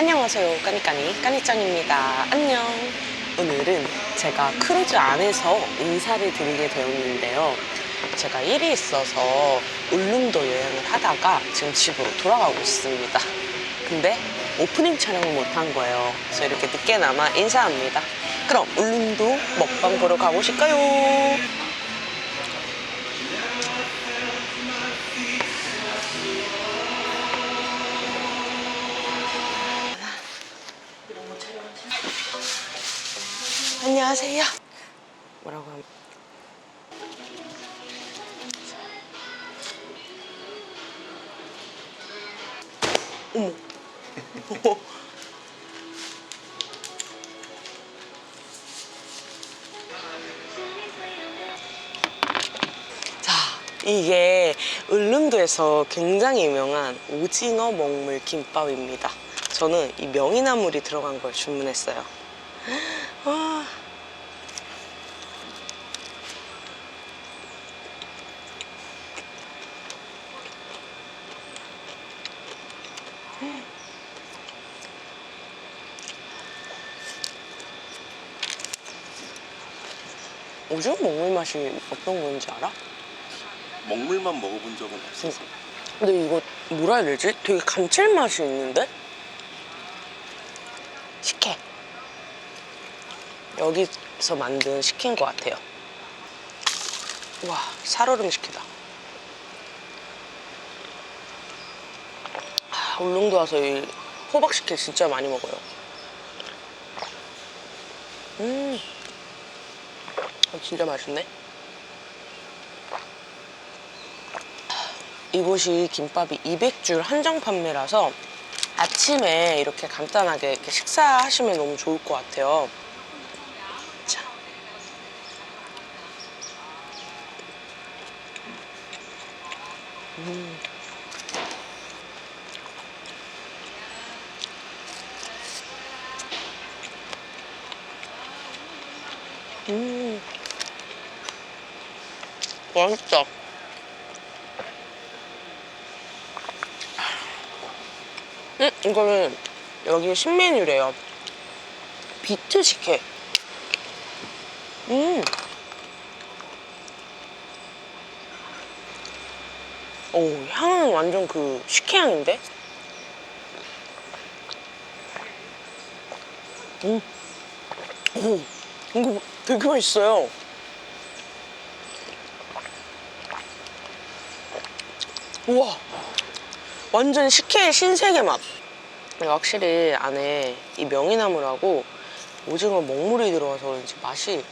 안녕하세요. 까니까니 까니짱입니다. 안녕. 오늘은 제가 크루즈 안에서 인사를 드리게 되었는데요. 제가 일이 있어서 울릉도 여행을 하다가 지금 집으로 돌아가고 있습니다. 근데 오프닝 촬영을 못한 거예요. 그래서 이렇게 늦게나마 인사합니다. 그럼 울릉도 먹방 보러 가보실까요? 안녕하세요. 뭐라고 하면 어머. 자, 이게 울릉도에서 굉장히 유명한 오징어 먹물 김밥입니다. 저는 이 명이나물이 들어간 걸 주문했어요. 와. 오징어 먹물 맛이 어떤 건지 알아? 먹물만 먹어본 적은 없어서 근데 이거 뭐라 해야 되지? 되게 감칠맛이 있는데? 식혜. 여기서 만든 식혜인 것 같아요. 와, 살얼음 식혜다. 아, 울릉도 와서 이 호박 식혜 진짜 많이 먹어요. 음, 어, 진짜 맛있네. 이곳이 김밥이 200줄 한정 판매라서 아침에 이렇게 간단하게 이렇게 식사하시면 너무 좋을 것 같아요. 자. 음. 음. 맛있다. 음, 이거는 여기 신메뉴래요. 비트 식혜. 음. 오, 향은 완전 그 식혜 향인데? 음. 오, 이거 되게 맛있어요. 우와. 완전 식혜의 신세계 맛. 확실히 안에 이 명이나물하고 오징어 먹물이 들어가서 그런지 맛이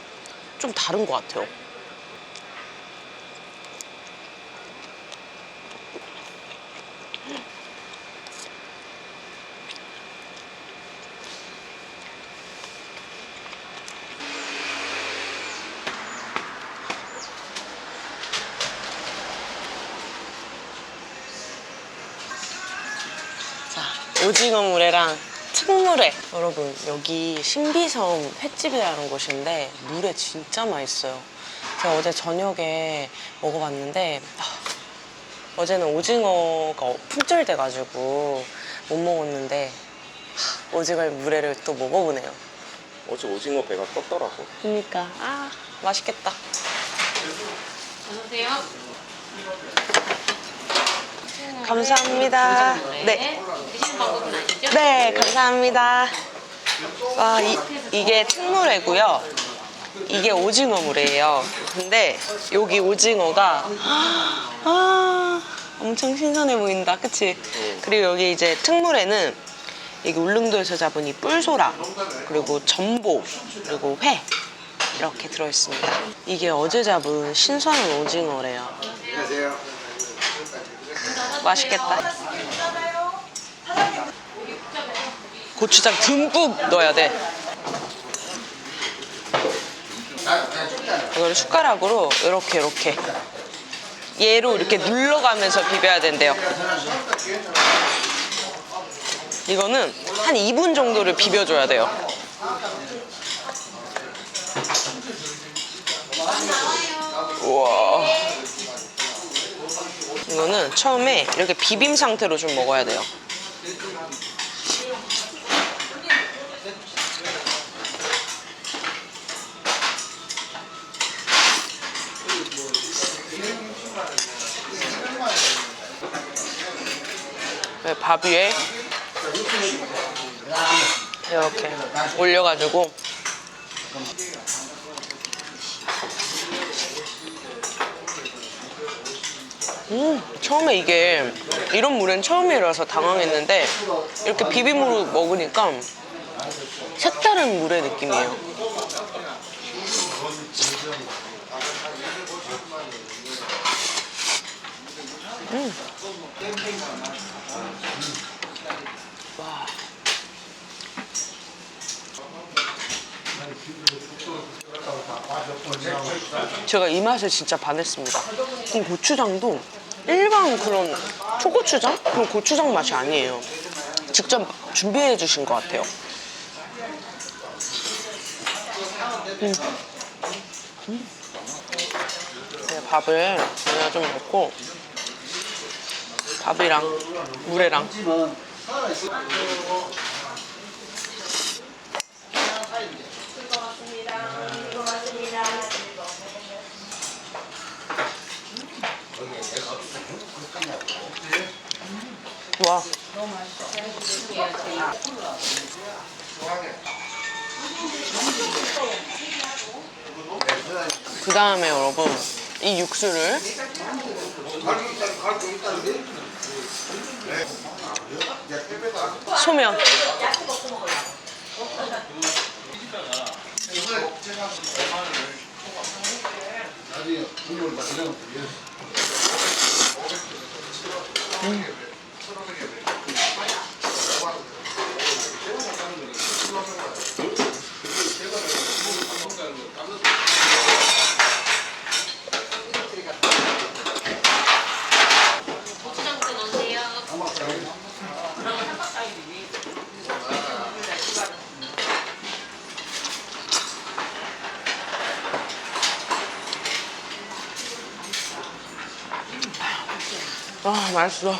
좀 다른 것 같아요. 오징어 물회랑 특물회. 여러분, 여기 신비섬 횟집이라는 곳인데 물회 진짜 맛있어요. 제가 어제 저녁에 먹어봤는데 아, 어제는 오징어가 품절돼가지고 못 먹었는데 하, 오징어 물회를 또 먹어보네요. 어제 오징어 배가 떴더라고 그러니까 아 맛있겠다. 어서오세요. 감사합니다. 네. 네, 감사합니다. 와, 이, 이게 특물회고요. 이게 오징어 물이에요. 근데 여기 오징어가 아, 엄청 신선해 보인다. 그치? 그리고 여기 이제 특물회는 여기 울릉도에서 잡은 이 뿔소라 그리고 전복 그리고 회 이렇게 들어있습니다. 이게 어제 잡은 신선한 오징어래요. 맛있겠다. 고추장 듬뿍 넣어야 돼. 이거를 숟가락으로 이렇게 이렇게 얘로 이렇게 눌러가면서 비벼야 된대요. 이거는 한 2분 정도를 비벼줘야 돼요. 우와. 이거는 처음에 이렇게 비빔 상태로 좀 먹어야 돼요. 네, 밥 위에 이렇게 올려가지고 음, 처음에 이게 이런 물엔 처음이라서 당황했는데 이렇게 비빔으로 먹으니까 색다른 물의 느낌이에요. 음. 와. 제가 이 맛에 진짜 반했습니다. 이 고추장도 일반 그런 초고추장? 그런 고추장 맛이 아니에요. 직접 준비해 주신 것 같아요. 음. 음. 네, 밥을 그냥 좀 먹고 밥이랑 물에랑 그 다음에 여러분 이 육수를. 소면. 고추장도 넣으세요. 아 맛있어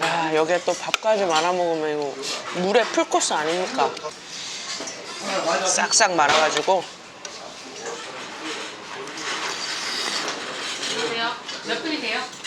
아 여기에 또 밥까지 말아 먹으면 이거 물에 풀코스 아닙니까 싹싹 말아가지고? 몇 분이세요?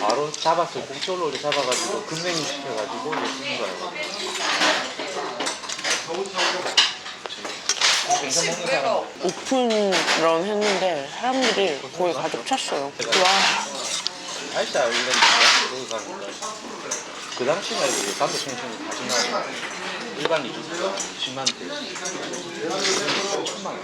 바로 잡았어요. 올라올 때 잡아가지고 금냉이 시켜가지고 이제 쓰는 거예요. 먹는 사람 오픈 런 했는데 사람들이 거의 가득 찼어요. 와. 알짜 이랬는데 거기 가니까 그 당시만 해도 이제 담배 청춘이 다시 나고 일반 리조트가 10만 원 천만 원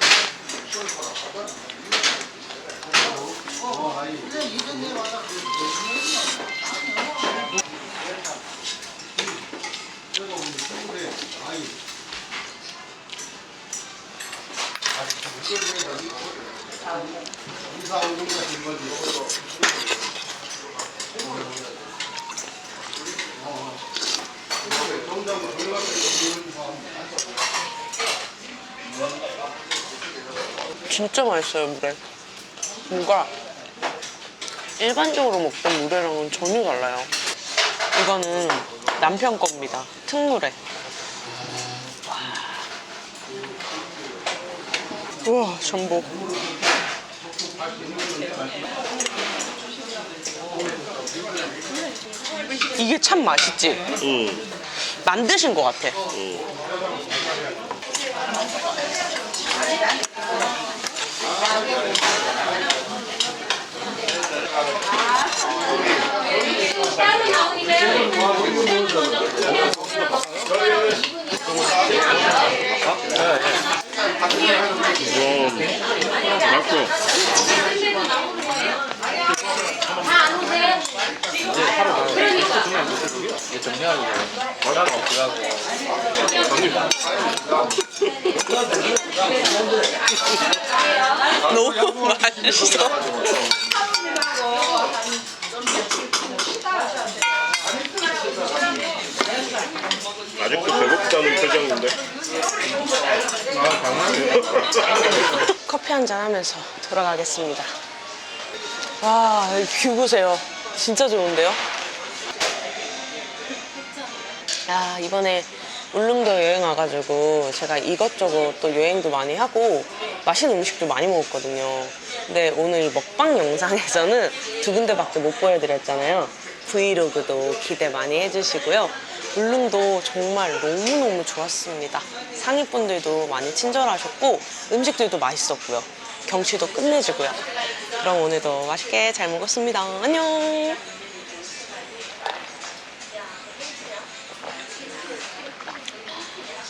진짜 맛있어요 물에. 뭔가 일반적으로 먹던 물회랑은 전혀 달라요. 이거는 남편 겁니다. 특물회. 우와 전복. 이게 참 맛있지? 응. 만드신 것 같아. 맛 있어. 다안 오세요? 이제 하루 가요 이제 정리하고 난 없더라고. 너무 맛있어. 아직도 배고프다는 표정인데. 커피 한 잔 하면서 돌아가겠습니다. 와, 뷰 보세요. 진짜 좋은데요? 야, 이번에 울릉도 여행 와가지고 제가 이것저것 또 여행도 많이 하고 맛있는 음식도 많이 먹었거든요. 근데 오늘 먹방 영상에서는 두 군데밖에 못 보여드렸잖아요. 브이로그도 기대 많이 해주시고요. 울릉도 정말 너무너무 좋았습니다. 상위분들도 많이 친절하셨고 음식들도 맛있었고요. 경치도 끝내주고요. 그럼 오늘도 맛있게 잘 먹었습니다. 안녕!